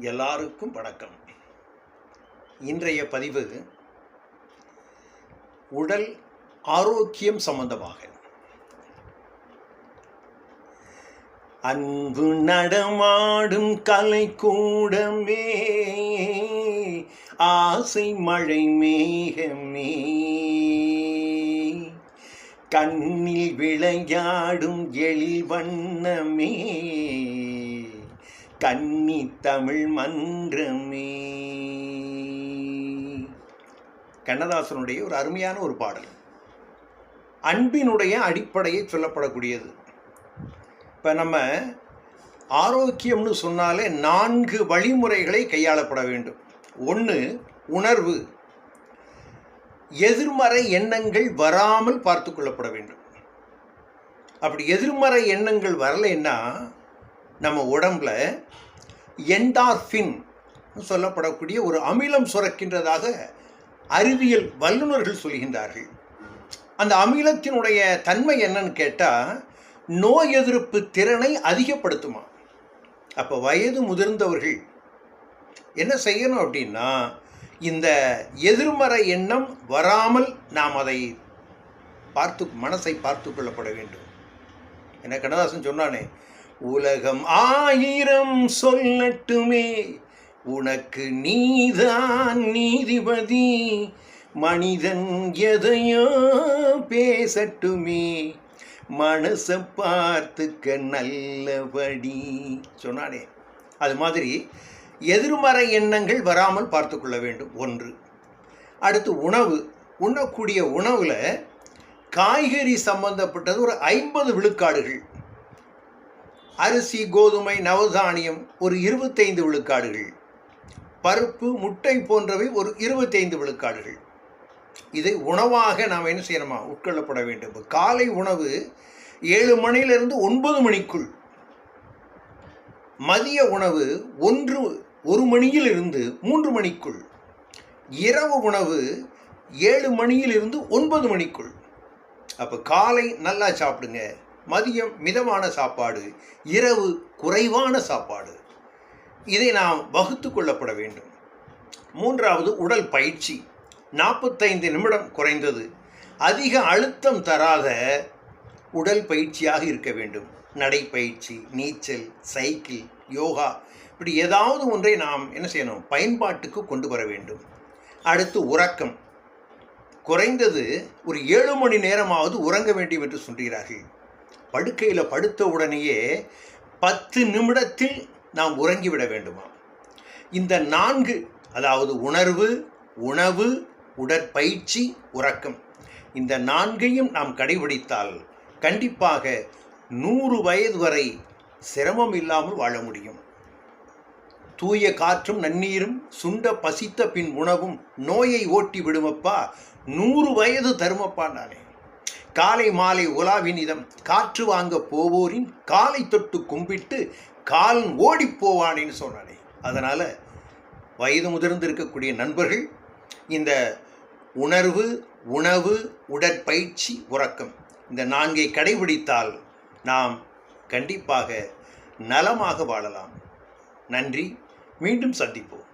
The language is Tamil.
எல்லாருக்கும் வணக்கம். இன்றைய பதிவு உடல் ஆரோக்கியம் சம்பந்தமாக. அன்பு நடமாடும் கலை கூடமே ஆசை மழை மேகமே. கண்ணில் விளையாடும் எழில் வண்ணமே. கன்னி தமிழ் மன்றமே. கண்ணதாசனுடைய ஒரு அருமையான ஒரு பாடல். அன்பினுடைய அடிப்படையை சொல்லப்படக்கூடியது. இப்போ நம்ம ஆரோக்கியம்னு சொன்னாலே நான்கு வழிமுறைகளை கையாளப்பட வேண்டும். ஒன்று உணர்வு. எதிர்மறை எண்ணங்கள் வராமல் பார்த்து கொள்ளப்பட வேண்டும். அப்படி எதிர்மறை எண்ணங்கள் வரலைன்னா நம்ம உடம்புல என்டார்ஃபின் சொல்லப்படக்கூடிய ஒரு அமிலம் சுரக்கின்றதாக அறிவியல் வல்லுநர்கள் சொல்கின்றார்கள். அந்த அமிலத்தினுடைய தன்மை என்னன்னு கேட்டால் நோய் எதிர்ப்பு திறனை அதிகப்படுத்துமா. அப்போ வயது முதிர்ந்தவர்கள் என்ன செய்யணும் அப்படின்னா இந்த எதிர்மறை எண்ணம் வராமல் நாம் அதை பார்த்து மனசை பார்த்து கொள்ளப்பட வேண்டும். என்ன கண்ணதாசன் சொன்னானே உலகம் ஆயிரம் சொல்லட்டுமே. உனக்கு நீதான் நீதிபதி. மனிதன் எதையோ பேசட்டுமே. மனசை பார்த்துக்க நல்லபடி. சொன்னானே. அது மாதிரி எதிர்மறை எண்ணங்கள் வராமல் பார்த்து கொள்ள வேண்டும். ஒன்று. அடுத்து உணவு. உண்ணக்கூடிய உணவில் காய்கறி சம்பந்தப்பட்டது ஒரு ஐம்பது விழுக்காடுகள். அரிசி கோதுமை நவதானியம் ஒரு இருபத்தைந்து விழுக்காடுகள். பருப்பு முட்டை போன்றவை ஒரு இருபத்தைந்து விழுக்காடுகள். இதை உணவாக நாம் என்ன செய்யணுமா? உட்கொள்ளப்பட வேண்டும். இப்போ காலை உணவு ஏழு மணியிலிருந்து ஒன்பது மணிக்குள். மதிய உணவு ஒன்று ஒரு மணியிலிருந்து மூன்று மணிக்குள். இரவு உணவு ஏழு மணியிலிருந்து ஒன்பது மணிக்குள். அப்போ காலை நல்லா சாப்பிடுங்க. மதியம் மிதமான சாப்பாடு இரவு குறைவான சாப்பாடு. இதை நாம் வகுத்து கொள்ளப்பட வேண்டும். மூன்றாவது உடல் பயிற்சி. நாற்பத்தைந்து நிமிடம் குறைந்தது. அதிக அழுத்தம் தராத உடல் பயிற்சியாக இருக்க வேண்டும். நடைப்பயிற்சி நீச்சல் சைக்கிள் யோகா இப்படி ஏதாவது ஒன்றை நாம் என்ன செய்யணும்? பயன்பாட்டுக்கு கொண்டு வர வேண்டும். அடுத்து உறக்கம். குறைந்தது ஒரு ஏழு மணி நேரமாவது உறங்க வேண்டும் என்று சொல்கிறார்கள். படுக்கையில் படுத்த உடனேயே பத்து நிமிடத்தில் நாம் உறங்கிவிட வேண்டுமா? இந்த நான்கு அதாவது உணர்வு உணவு உடற்பயிற்சி உறக்கம் இந்த நான்கையும் நாம் கடைபிடித்தால் கண்டிப்பாக நூறு வயது வரை சிரமம் இல்லாமல் வாழ முடியும். தூய காற்றும் நன்னீரும் சுண்ட பசித்த பின் உணவும் நோயை ஓட்டி விடுமப்பா? நூறு வயது தருமப்பா நானே. காலை மாலை உலாவினிதம் காற்று வாங்க போவோரின் காலை தொட்டு கும்பிட்டு காலன் ஓடி போவானேன்னு சொன்னானே. அதனால் வயது முதிர்ந்து இருக்கக்கூடிய நண்பர்கள் இந்த உணர்வு உணவு உடற்பயிற்சி உறக்கம் இந்த நான்கை கடைபிடித்தால் நாம் கண்டிப்பாக நலமாக வாழலாம். நன்றி. மீண்டும் சந்திப்போம்.